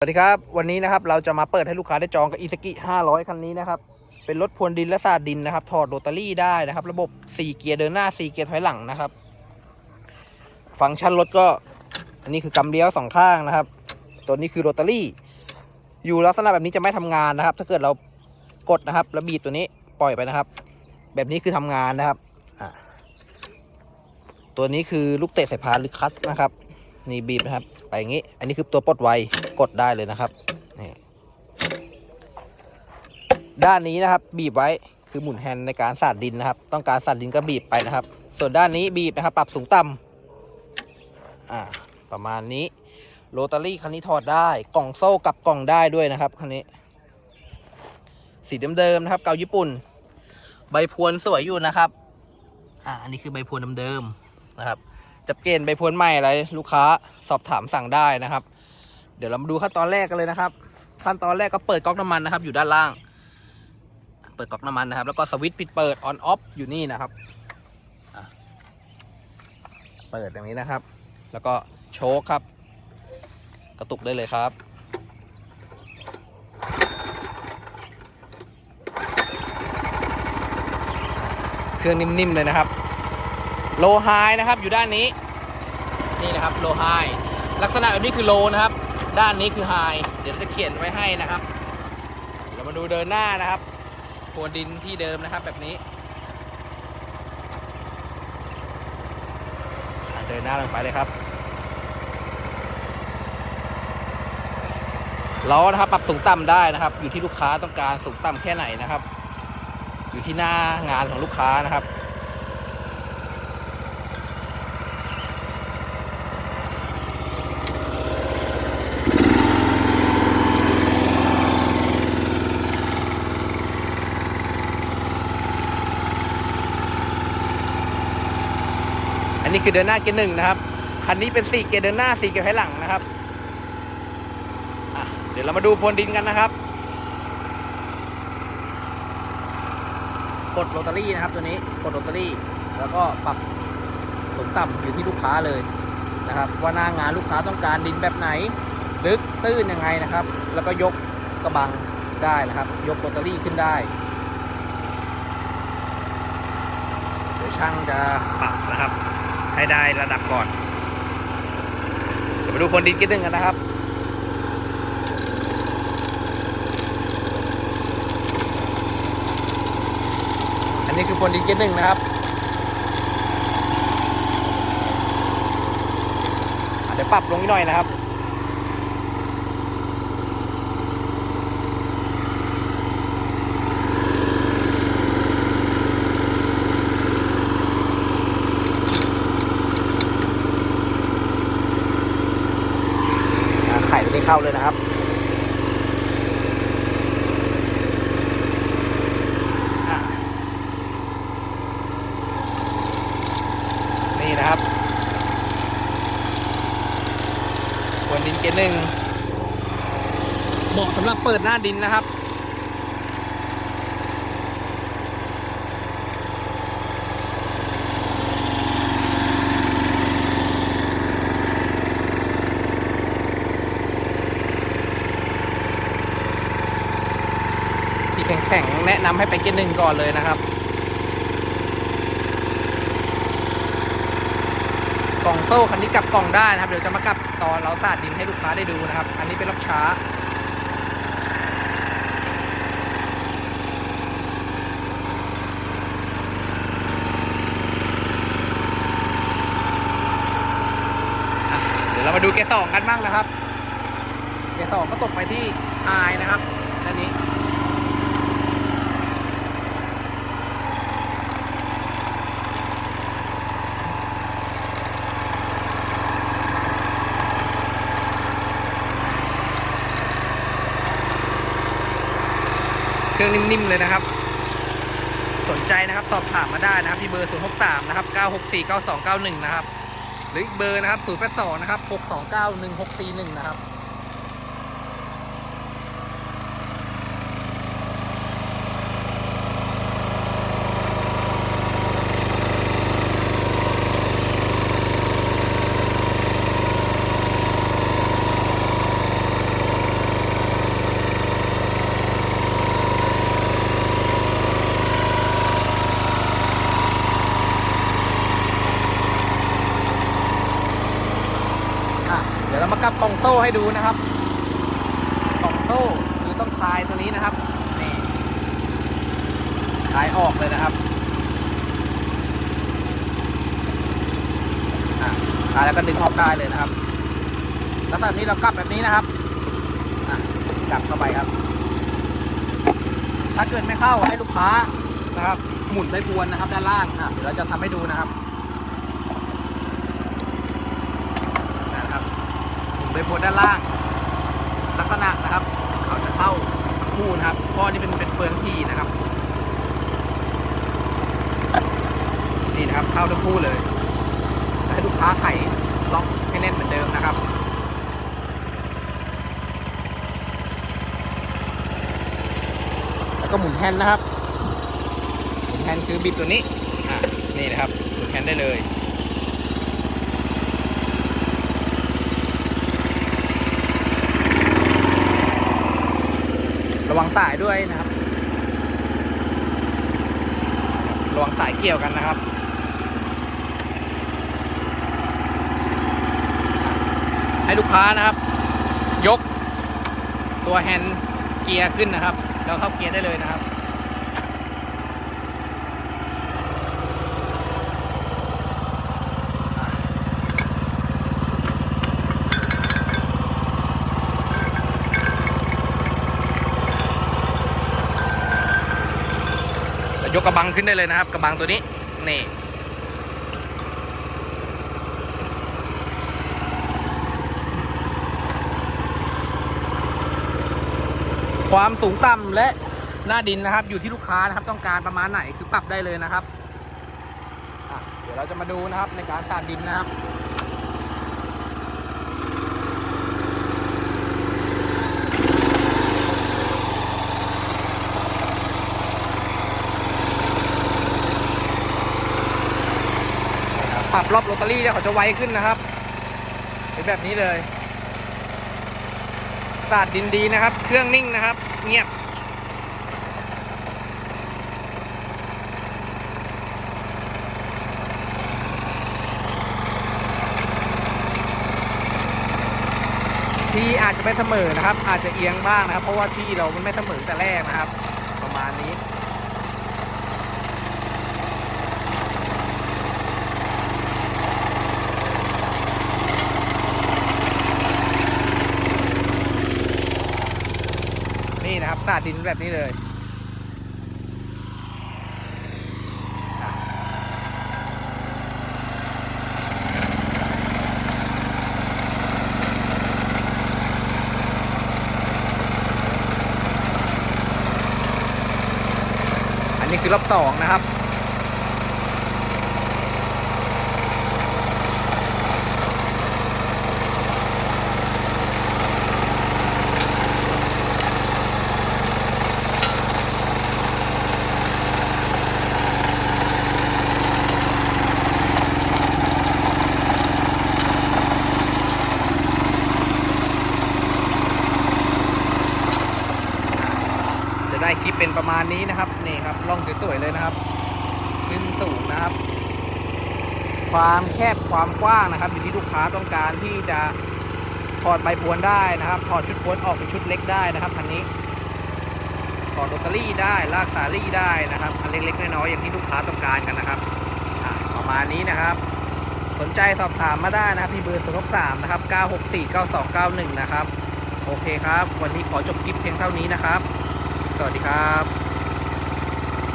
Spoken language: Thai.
สวัสดีครับ วันนี้นะครับเราจะมาเปิดให้ลูกค้าได้จองกับอีสกิ500 คันนี้นะครับ เป็นรถพรวนดินและสาดดินนะครับ ถอดโรตารี่ได้นะครับ ระบบ 4 เกียร์เดินหน้า 4 เกียร์ถอยหลังนะครับ ฟังก์ชันรถก็ อันนี้คือกำเลี้ยวสองข้างนะครับ ตัวนี้คือโรตารี่ อยู่ลักษณะแบบนี้จะไม่ทำงานนะครับ ถ้าเกิดเรากดนะครับแล้วบีบตัวนี้ปล่อยไปนะครับ แบบนี้คือทำงานนะครับ ตัวนี้คือลูกเตะสายพานหรือคัตนะครับ นี่บีบนะครับ ไปอย่างนี้ อันนี้คือตัวปลดไว กดได้เลยนะครับนี่ด้านนี้นะครับ บีบไว้คือหมุนแฮนด์ในการสาดดินนะครับ ต้องการสาดดินก็บีบไปนะครับ ส่วนด้านนี้บีบนะครับ ปรับสูงต่ำอ่า ประมาณนี้ โรตารี่คันนี้ถอดได้ กล่องโซ่กับกล่องได้ด้วยนะครับคันนี้ สีเดิมๆนะครับ เก่าญี่ปุ่น ใบพวนสวยอยู่นะครับ อ่า อันนี้คือใบพวนเดิมๆนะครับ จะเปลี่ยนใบพรวนใหม่อะไรลูกค้าสอบถามสั่งได้นะครับ เดี๋ยวเรามาดูขั้นตอนแรกกันเลยนะครับ ขั้นตอนแรกก็เปิดก๊อกน้ำมันนะครับ อยู่ด้านล่าง เปิดก๊อกน้ำมันนะครับ แล้วก็สวิตช์ปิดเปิดออนออฟอยู่นี่นะครับเปิดอย่างนี้นะครับ แล้วก็โชคครับ กระตุกได้เลยครับเครื่องนิ่มๆเลยนะครับ โลไฮนะครับอยู่ด้านนี้ นี่นะครับโลไฮลักษณะแบบนี้คือโลนะครับ ด้านนี้คือไฮเดี๋ยวเราจะเขียนไว้ให้นะครับ เรามาดูเดินหน้านะครับพรวนดินที่เดิมนะครับแบบนี้ เดินหน้าลงไปเลยครับล้อนะครับปรับสูงต่ำได้นะครับ อยู่ที่ลูกค้าต้องการสูงต่ำแค่ไหนนะครับ อยู่ที่หน้างานของลูกค้านะครับ อันนี้คือเดินหน้าเกียร์หนึ่งนะครับ คันนี้เป็นสี่เกียร์เดินหน้าสี่เกียร์ถอยหลังนะครับ เดี๋ยวเรามาดูพรวนดินกันนะครับ กดโรตารี่นะครับตัวนี้ กดโรตารี่ แล้วก็ปรับสูงต่ำอยู่ที่ลูกค้าเลยนะครับ ว่าหน้างานลูกค้าต้องการดินแบบไหน ลึกตื้นยังไงนะครับ แล้วก็ยกกระบังได้นะครับ ยกโรตารี่ขึ้นได้เดี๋ยวช่างจะปรับนะครับ ให้ได้ระดับก่อนเดี๋ยวมาดูคนดินกันหนึ่งกันนะครับอันนี้คือคนดินเกียร์หนึ่งนะครับ เดี๋ยวปรับลงนิดหน่อยนะครับ ข่ไม่ได้เข้าเลยนะครับ นี่นะครับควนดินเกยร์หนึ่งเหมาะสำหรับเปิดหน้าดินนะครับ ที่ แข็งแนะนำให้ไปเกียร์หนึ่งก่อนเลยนะครับกล่องโซ่คันนี้กลับกล่องได้นะครับ เดี๋ยวจะมากลับตอนเราสาดดินให้ลูกค้าได้ดูนะครับ อันนี้เป็นรอบช้าเดี๋ยวเรามาดูเกสองกันบ้างนะครับ เกสองก็ตกไปที่ไฮนะครับด้านนี้ เครื่องนิ่มๆเลยนะครับ สนใจนะครับสอบถามมาได้นะครับที่เบอร์ 063 นะครับ 964 9291 นะครับ หรืออีกเบอร์นะครับ 082 นะครับ 629 1641 นะครับ กล่อง โซ่ให้ดูนะครับกล่องโซ่คือต้องคลายตัวนี้นะครับนี่คลายออกเลยนะครับอะคลายแล้วก็ดึงออกได้เลยนะครับลักษณะนี้เรากลับแบบนี้นะครับกลับเข้าไปครับ ถ้าเกิดไม่เข้าให้ลูกค้านะครับ หมุนได้พวนนะครับ ด้านล่างอะเดี๋ยวเราจะทำให้ดูนะครับ หมุน ได้พวนด้านล่าง ลักษณะนะครับ เขาจะเข้าคู่นะครับเพราะนี่เป็นเป็นเฟืองที่นะครับนี่นะครับเข้าทั้งคู่เลยแล้วให้ลูกค้าไขล็อกให้แน่นเหมือนเดิมนะครับแล้วก็หมุนแฮนด์นะครับหมุนแฮนด์คือบิดตัวนี้อะนี่นะครับหมุนแฮนด์ได้เลย ระวัง สายด้วยนะครับระวังสายเกี่ยวกันนะครับให้ลูกค้านะครับ ยกตัวแฮนด์เกียร์ขึ้นนะครับ แล้วเข้าเกียร์ได้เลยนะครับ ยกกระบังขึ้นได้เลยนะครับ กระบังตัวนี้นี่ความสูงต่ำและหน้าดินนะครับ อยู่ที่ลูกค้านะครับ ต้องการประมาณไหนคือปรับได้เลยนะครับเดี๋ยวเราจะมาดูนะครับในการสาดดินนะครับ ปรับรอบโรตารี่เนี่ยเขาจะไวขึ้นนะครับ เป็นแบบนี้เลยสาดดินดีนะครับ เครื่องนิ่งนะครับ เงียบ ที่อาจจะไม่เสมอนะครับ อาจจะเอียงบ้างนะครับ เพราะว่าที่เรามันไม่เสมอแต่แรกนะครับ ประมาณนี้ นี่นะครับ สาดดินแบบนี้เลยอันนี้คือรอบสองนะครับ ได้คลิปเป็นประมาณนี้นะครับ นี่ครับล่องสวยๆเลยนะครับขึ้นสูงนะครับ ความแคบความกว้างนะครับ อยู่ที่ลูกค้าต้องการที่จะถอดใบพวนได้นะครับ ถอดชุดพวนออกเป็นชุดเล็กได้นะครับคันนี้ถอดโรตารี่ได้ลากสาลี่ได้นะครับอันเล็กๆน้อยๆอย่างที่ลูกค้าต้องการกันนะครับประมาณนี้นะครับ สนใจสอบถามมาได้นะครับที่เบอร์0 6 3นะครับ964 9291 นะครับ โอเคครับ วันนี้ขอจบคลิปเพียงเท่านี้นะครับ สวัสดีครับ